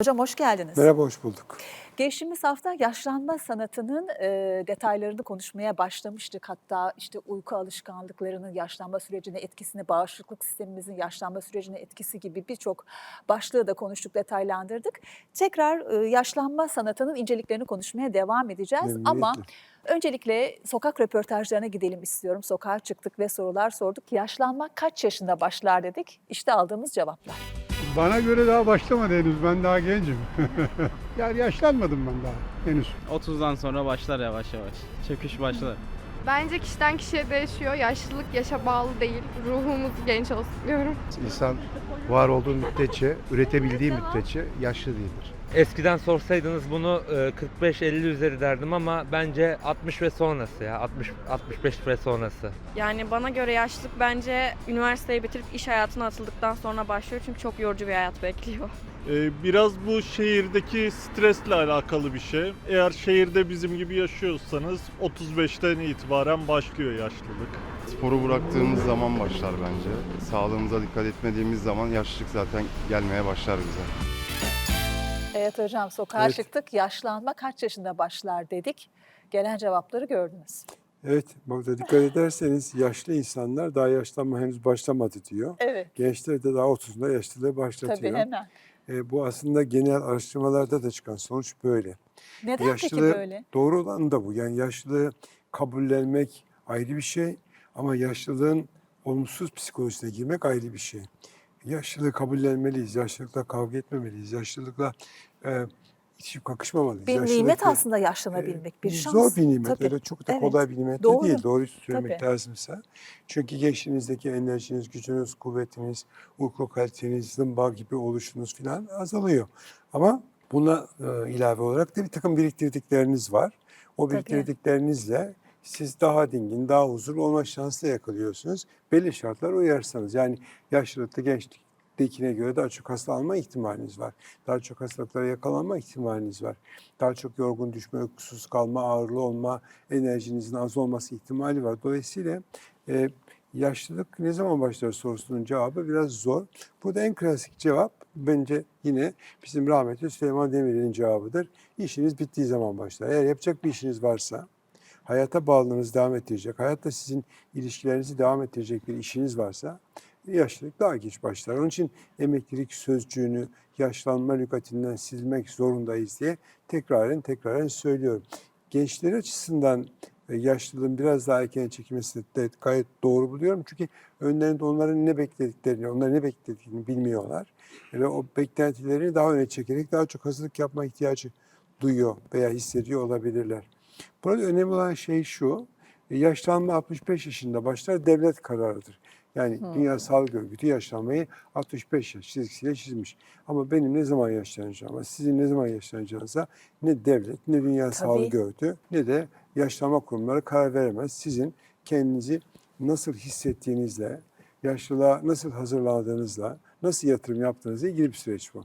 Hocam hoş geldiniz. Merhaba, hoş bulduk. Geçtiğimiz hafta yaşlanma sanatının e, detaylarını konuşmaya başlamıştık. Hatta işte uyku alışkanlıklarının yaşlanma sürecine etkisini, bağışıklık sistemimizin yaşlanma sürecine etkisi gibi birçok başlığı da konuştuk, detaylandırdık. Tekrar e, yaşlanma sanatının inceliklerini konuşmaya devam edeceğiz. Ama Memnuniyetle. öncelikle sokak röportajlarına gidelim istiyorum. Sokağa çıktık ve sorular sorduk. Yaşlanma kaç yaşında başlar dedik. İşte aldığımız cevaplar. Bana göre daha başlamadı henüz. Ben daha gencim. yani yaşlanmadım ben daha henüz. 30'dan sonra başlar yavaş yavaş. Çöküş başlar. Bence kişiden kişiye değişiyor. Yaşlılık yaşa bağlı değil. Ruhumuz genç olsun diyorum. İnsan var olduğu müddetçe, üretebildiği müddetçe yaşlı değildir. Eskiden sorsaydınız bunu e, 45-50 üzeri derdim ama bence 60 ve sonrası ya 60 65 ve sonrası. Yani bana göre yaşlılık bence üniversiteyi bitirip iş hayatına atıldıktan sonra başlıyor. Çünkü çok yorucu bir hayat bekliyor. Ee, Biraz bu şehirdeki stresle alakalı bir şey. Eğer şehirde bizim gibi yaşıyorsanız 35'ten itibaren başlıyor yaşlılık. Sporu bıraktığımız zaman başlar bence. Sağlığımıza dikkat etmediğimiz zaman yaşlılık zaten gelmeye başlar bize. Evet hocam sokağa Evet. çıktık. Yaşlanma kaç yaşında başlar dedik. Gelen cevapları gördünüz. Evet, burada dikkat ederseniz yaşlı insanlar daha yaşlanma henüz başlamadı diyor. Evet. Gençler de daha 30'unda yaşlılığı başlatıyor. Tabii hemen. E, bu aslında genel araştırmalarda da çıkan sonuç böyle. Neden peki Yaşlılığı- böyle? Doğru olan da bu. Yani yaşlılığı kabullenmek ayrı bir şey ama yaşlılığın olumsuz psikolojisine girmek ayrı bir şey. Yaşlılığı kabullenmeliyiz, yaşlılıkla kavga etmemeliyiz, yaşlılıkla e, içip kakışmamalıyız. Bir Yaşlılık nimet aslında yaşlanabilmek, bir Ee, şans. Zor bir nimet. Tabii. Öyle çok da Evet. kolay bir nimet de Doğru. değil. Doğru söylemek Tabii. lazımsa. Çünkü gençliğinizdeki enerjiniz, gücünüz, kuvvetiniz, uyku kaliteniz, zımba gibi oluşunuz falan azalıyor. Ama buna e, ilave olarak da bir takım biriktirdikleriniz var. O biriktirdiklerinizle siz daha dingin, daha huzurlu olma şansı yakalıyorsunuz. Belli şartlar uyarsanız. Yani yaşlılıkta, gençliktekine göre daha çok hastalanma ihtimaliniz var. Daha çok hastalıklara yakalanma ihtimaliniz var. Daha çok yorgun düşme, uykusuz kalma, ağırlı olma, enerjinizin az olması ihtimali var. Dolayısıyla e, yaşlılık ne zaman başlar sorusunun cevabı biraz zor. Burada en klasik cevap bence yine bizim rahmetli Süleyman Demirel'in cevabıdır. İşiniz bittiği zaman başlar. Eğer yapacak bir işiniz varsa, hayata bağlılığınızı devam ettirecek, hayatta sizin ilişkilerinizi devam ettirecek bir işiniz varsa yaşlılık daha geç başlar. Onun için emeklilik sözcüğünü yaşlanma lügatinden silmek zorundayız diye tekraren tekraren söylüyorum. Gençler açısından e, yaşlılığın biraz daha erken çekilmesi de gayet doğru buluyorum. Çünkü önlerinde onların ne beklediklerini, onların ne beklediğini bilmiyorlar. Ve o beklentilerini daha öne çekerek daha çok hazırlık yapma ihtiyacı duyuyor veya hissediyor olabilirler. Burada önemli olan şey şu, e, yaşlanma 65 yaşında başlar devlet kararıdır. Yani Dünya Sağlık Örgütü yaşlanmayı 65 yaş çizgisiyle çizmiş. Ama benim ne zaman yaşlanacağıma, sizin ne zaman yaşlanacağınıza ne devlet, ne Dünya Sağlık Örgütü, ne de yaşlanma kurumları karar veremez. Sizin kendinizi nasıl hissettiğinizle, yaşlılığa nasıl hazırlandığınızla, nasıl yatırım yaptığınızla ilgili bir süreç bu.